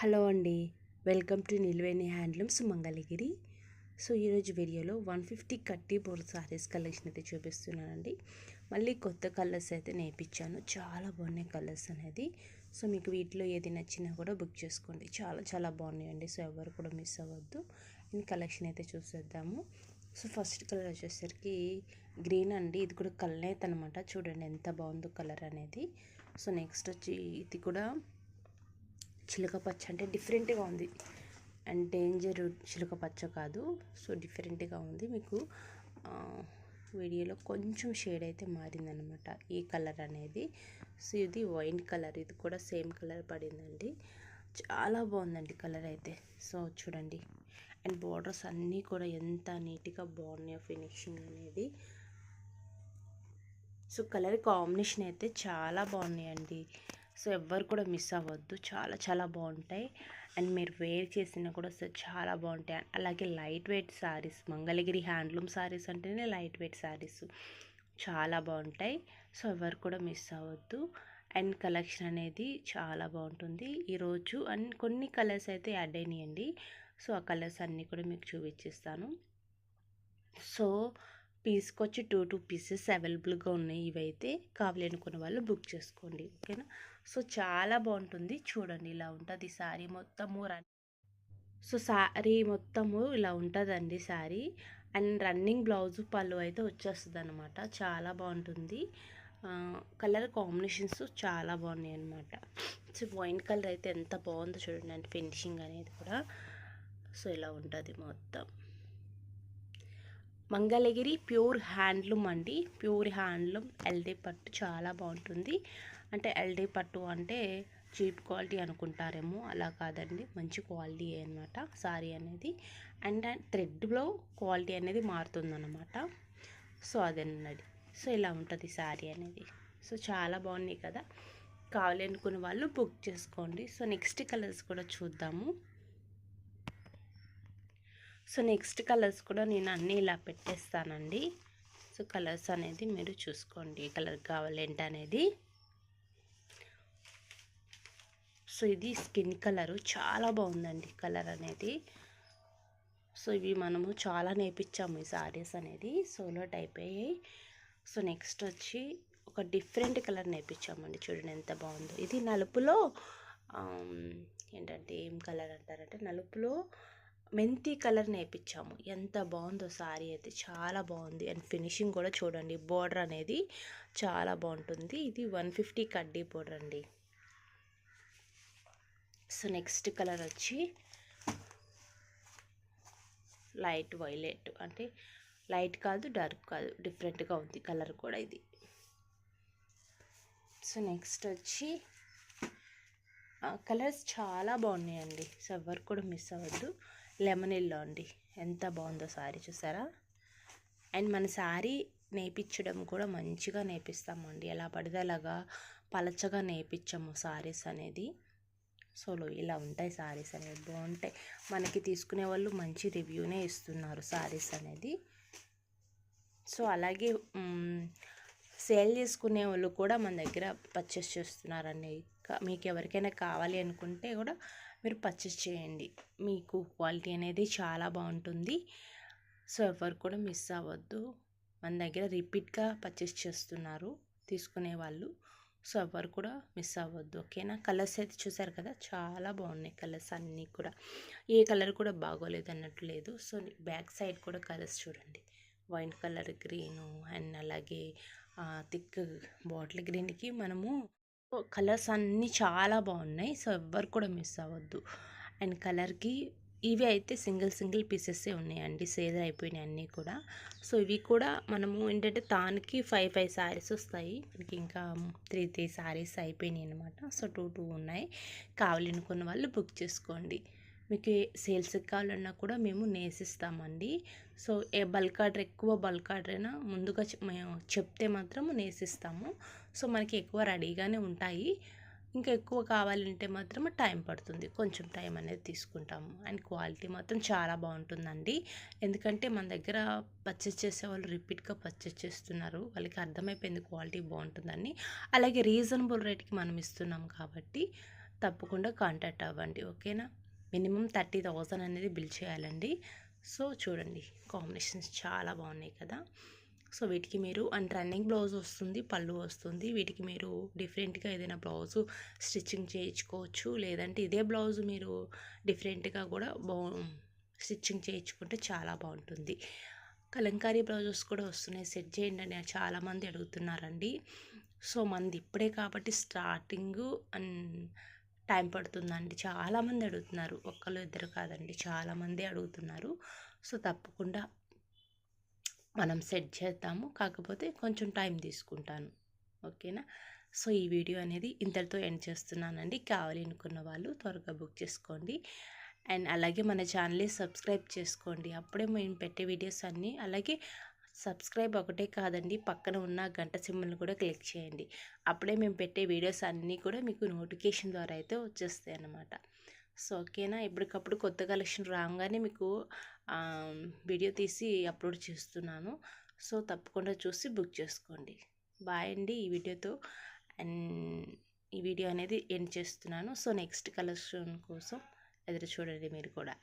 Hello అండి. Welcome to Nilveni handlooms Mangalagiri. So ఈరోజు వీడియోలో వన్ ఫిఫ్టీ కట్టి బోర్ సారీస్ కలెక్షన్ అయితే చూపిస్తున్నానండి. మళ్ళీ కొత్త కలర్స్ అయితే నేర్పించాను. చాలా బాగున్నాయి కలర్స్ అనేది. సో మీకు వీటిలో ఏది నచ్చినా కూడా బుక్ చేసుకోండి. చాలా చాలా బాగున్నాయండి. సో ఎవరు కూడా మిస్ అవ్వద్దు. అండ్ కలెక్షన్ అయితే చూసేద్దాము. సో ఫస్ట్ కలర్ వచ్చేసరికి గ్రీన్ అండి. ఇది కూడా కల్నేత్ అనమాట చూడండి ఎంత బాగుందో కలర్ అనేది. సో నెక్స్ట్ వచ్చి ఇది కూడా చిలక పచ్చ అంటే డిఫరెంట్గా ఉంది. అండ్ డేంజర్ చిలక పచ్చ కాదు. సో డిఫరెంట్గా ఉంది. మీకు వీడియోలో కొంచెం షేడ్ అయితే మారిందనమాట ఈ కలర్ అనేది. సో ఇది వైన్ కలర్ ఇది కూడా సేమ్ కలర్ పడిందండి. చాలా బాగుందండి కలర్ అయితే. సో చూడండి. అండ్ బార్డర్స్ అన్నీ కూడా ఎంత నీట్గా బాగున్నాయో ఫినిషింగ్ అనేది. సో కలర్ కాంబినేషన్ అయితే చాలా బాగున్నాయండి. సో ఎవ్వరు కూడా మిస్ అవ్వద్దు. చాలా చాలా బాగుంటాయి. అండ్ మీరు వేర్ చేసినా కూడా అసలు చాలా బాగుంటాయి. అలాగే light weight saris Mangalagiri handloom saris అంటేనే లైట్ వెయిట్ శారీస్ చాలా బాగుంటాయి. సో ఎవరు కూడా మిస్ అవ్వద్దు. అండ్ కలెక్షన్ అనేది చాలా బాగుంటుంది. ఈరోజు అండ్ కొన్ని కలర్స్ అయితే యాడ్ అయినాయండి. సో ఆ కలర్స్ అన్నీ కూడా మీకు చూపించేస్తాను సో పీస్కి వచ్చి టూ టూ పీసెస్ అవైలబుల్గా ఉన్నాయి ఇవైతే. కావాలి అనుకున్న వాళ్ళు బుక్ చేసుకోండి ఓకేనా? సో చాలా బాగుంటుంది. చూడండి ఇలా ఉంటుంది శారీ మొత్తము రన్ సో శారీ మొత్తము ఇలా ఉంటుందండి శారీ అండ్ రన్నింగ్ బ్లౌజ్ పళ్ళు అయితే వచ్చేస్తుంది అనమాట చాలా బాగుంటుంది. కలర్ కాంబినేషన్స్ చాలా బాగున్నాయి అనమాట సో వైన్ కలర్ అయితే ఎంత బాగుందో చూడండి అంటే ఫినిషింగ్ అనేది కూడా. సో ఇలా ఉంటుంది మొత్తం. మంగళగిరి ప్యూర్ హ్యాండ్లూమ్ అండి. ప్యూర్ హ్యాండ్లూమ్ ఎల్డీ పట్టు చాలా బాగుంటుంది. అంటే ఎల్డీ పట్టు అంటే చీప్ క్వాలిటీ అనుకుంటారేమో అలా కాదండి. మంచి క్వాలిటీ అనమాట సారీ అనేది. అండ్ థ్రెడ్లో క్వాలిటీ అనేది మారుతుందన్నమాట. సో అదేనండి సో ఇలా ఉంటుంది శారీ అనేది. సో చాలా బాగున్నాయి కదా. కావాలి అనుకున్న వాళ్ళు బుక్ చేసుకోండి. సో నెక్స్ట్ కలర్స్ కూడా చూద్దాము. సో నెక్స్ట్ కలర్స్ కూడా నేను అన్నీ ఇలా పెట్టేస్తానండి. సో కలర్స్ అనేది మీరు చూసుకోండి ఏ కలర్ కావాలేంటి అనేది. సో ఇది స్కిన్ కలరు చాలా బాగుందండి కలర్ అనేది. సో ఇవి మనము చాలా నేర్పించాము ఈ సారీస్ అనేది సోలో టైప్ అయ్యాయి సో నెక్స్ట్ వచ్చి ఒక డిఫరెంట్ కలర్ నేర్పించామండి చూడండి ఎంత బాగుందో. ఇది నలుపులో ఏంటంటే ఏం కలర్ అంటారంటే నలుపులో మెంతి కలర్ నేర్పించాము. ఎంత బాగుందో సారీ అయితే చాలా బాగుంది. అండ్ ఫినిషింగ్ కూడా చూడండి బోర్డర్ అనేది చాలా బాగుంటుంది. ఇది వన్ ఫిఫ్టీ కడ్డీ బోర్డర్ అండి. సో నెక్స్ట్ కలర్ వచ్చి లైట్ వైలెట్ అంటే లైట్ కాదు డార్క్ కాదు డిఫరెంట్గా ఉంది కలర్ కూడా ఇది. సో నెక్స్ట్ వచ్చి కలర్స్ చాలా బాగున్నాయండి. సో ఎవరు కూడా మిస్ అవ్వద్దు. లెమన్ ఎల్లో అండి. ఎంత బాగుందో సారీ చూసారా? అండ్ మన శారీ నేర్పించడం కూడా మంచిగా నేర్పిస్తామండి ఎలా పడితే అలాగా పలచగా నేపించము సారీస్ అనేది. సోలో ఇలా ఉంటాయి సారీస్ అనేది బాగుంటాయి. మనకి తీసుకునే వాళ్ళు మంచి రివ్యూనే ఇస్తున్నారు సారీస్ అనేది. సో అలాగే సేల్ చేసుకునే వాళ్ళు కూడా మన దగ్గర పర్చేస్ చేస్తున్నారండి. మీకు ఎవరికైనా కావాలి అనుకుంటే కూడా మీరు పర్చేస్ చేయండి. మీకు క్వాలిటీ అనేది చాలా బాగుంటుంది. సో ఎవరు కూడా మిస్ అవ్వద్దు. మన దగ్గర రిపీట్గా పర్చేస్ చేస్తున్నారు తీసుకునే వాళ్ళు. సో ఎవరు కూడా మిస్ అవ్వద్దు. ఓకేనా కలర్స్ అయితే చూసారు కదా? చాలా బాగున్నాయి కలర్స్ అన్నీ కూడా. ఏ కలర్ కూడా బాగోలేదు అన్నట్టు లేదు. సో బ్యాక్ సైడ్ కూడా కలర్స్ చూడండి. వైన్ కలర్ గ్రీను అండ్ అలాగే థిక్ బాటిల్ గ్రీన్కి మనము కలర్స్ అన్నీ చాలా బాగున్నాయి సో ఎవ్వరు కూడా మిస్ అవ్వద్దు. అండ్ కలర్కి ఇవి అయితే సింగిల్ సింగిల్ పీసెస్సే ఉన్నాయండి. సేల్ అయిపోయినాయి అన్నీ కూడా. సో ఇవి కూడా మనము ఏంటంటే తానికి ఫైవ్ ఫైవ్ శారీస్ వస్తాయి. మనకి ఇంకా త్రీ త్రీ శారీస్ అయిపోయినాయి అనమాట సో టూ టూ ఉన్నాయి. కావాలనుకున్న వాళ్ళు బుక్ చేసుకోండి. మీకు సేల్స్కి కావాలన్నా కూడా మేము నేసిస్తామండి. సో ఏ బల్క్ ఆర్డర్ ఎక్కువ బల్క్ ఆర్డర్ అయినా ముందుగా మేము చెప్తే మాత్రం నేసిస్తాము. సో మనకి ఎక్కువ రెడీగానే ఉంటాయి. ఇంకా ఎక్కువ కావాలంటే మాత్రం టైం పడుతుంది. కొంచెం టైం అనేది తీసుకుంటాము అండ్ క్వాలిటీ మాత్రం చాలా బాగుంటుందండి. ఎందుకంటే మన దగ్గర పర్చేస్ చేసే వాళ్ళు రిపీట్గా పర్చేస్ చేస్తున్నారు. వాళ్ళకి అర్థమైపోయింది క్వాలిటీ బాగుంటుందని. అలాగే రీజనబుల్ రేట్కి మనం ఇస్తున్నాం కాబట్టి తప్పకుండా కాంటాక్ట్ అవ్వండి. ఓకేనా? మినిమం థర్టీ థౌజండ్ అనేది బిల్ చేయాలండి. సో చూడండి కాంబినేషన్స్ చాలా బాగున్నాయి కదా. సో వీటికి మీరు అండ్ రన్నింగ్ బ్లౌజ్ వస్తుంది పళ్ళు వస్తుంది. వీటికి మీరు డిఫరెంట్గా ఏదైనా బ్లౌజు స్టిచ్చింగ్ చేయించుకోవచ్చు. లేదంటే ఇదే బ్లౌజ్ మీరు డిఫరెంట్గా కూడా బా స్టిచ్చింగ్ చేయించుకుంటే చాలా బాగుంటుంది. కలంకారీ బ్లౌజెస్ కూడా వస్తున్నాయి. సెట్ చేయండి అని చాలామంది అడుగుతున్నారండి. సో మనది ఇప్పుడే కాబట్టి స్టార్టింగ్ అండ్ టైం పడుతుందండి. చాలామంది అడుగుతున్నారు. ఒక్కరు ఇద్దరు కాదండి. చాలామంది అడుగుతున్నారు. సో తప్పకుండా మనం సెట్ చేద్దాము. కాకపోతే కొంచెం టైం తీసుకుంటాను. ఓకేనా? సో ఈ వీడియో అనేది ఇంతటితో ఎండ్ చేస్తున్నానండి. కావాలి అనుకున్న వాళ్ళు త్వరగా బుక్ చేసుకోండి. అండ్ అలాగే మన ఛానల్ని సబ్స్క్రైబ్ చేసుకోండి. అప్పుడే మేము పెట్టే వీడియోస్ అన్నీ అలాగే సబ్స్క్రైబ్ ఒకటే కాదండి. పక్కన ఉన్న గంట సింబల్ని కూడా క్లిక్ చేయండి. అప్పుడే మేము పెట్టే వీడియోస్ అన్నీ కూడా మీకు నోటిఫికేషన్ ద్వారా అయితే వచ్చేస్తాయి అన్నమాట సో ఓకేనా? ఎప్పటికప్పుడు కొత్త కలెక్షన్ రాగానే మీకు వీడియో తీసి అప్లోడ్ చేస్తున్నాను. సో తప్పకుండా చూసి బుక్ చేసుకోండి. బాయ్ అండి ఈ వీడియోతో. అండ్ ఈ వీడియో అనేది ఎండ్ చేస్తున్నాను. సో నెక్స్ట్ కలెక్షన్ కోసం ఎదురు చూడండి మీరు కూడా.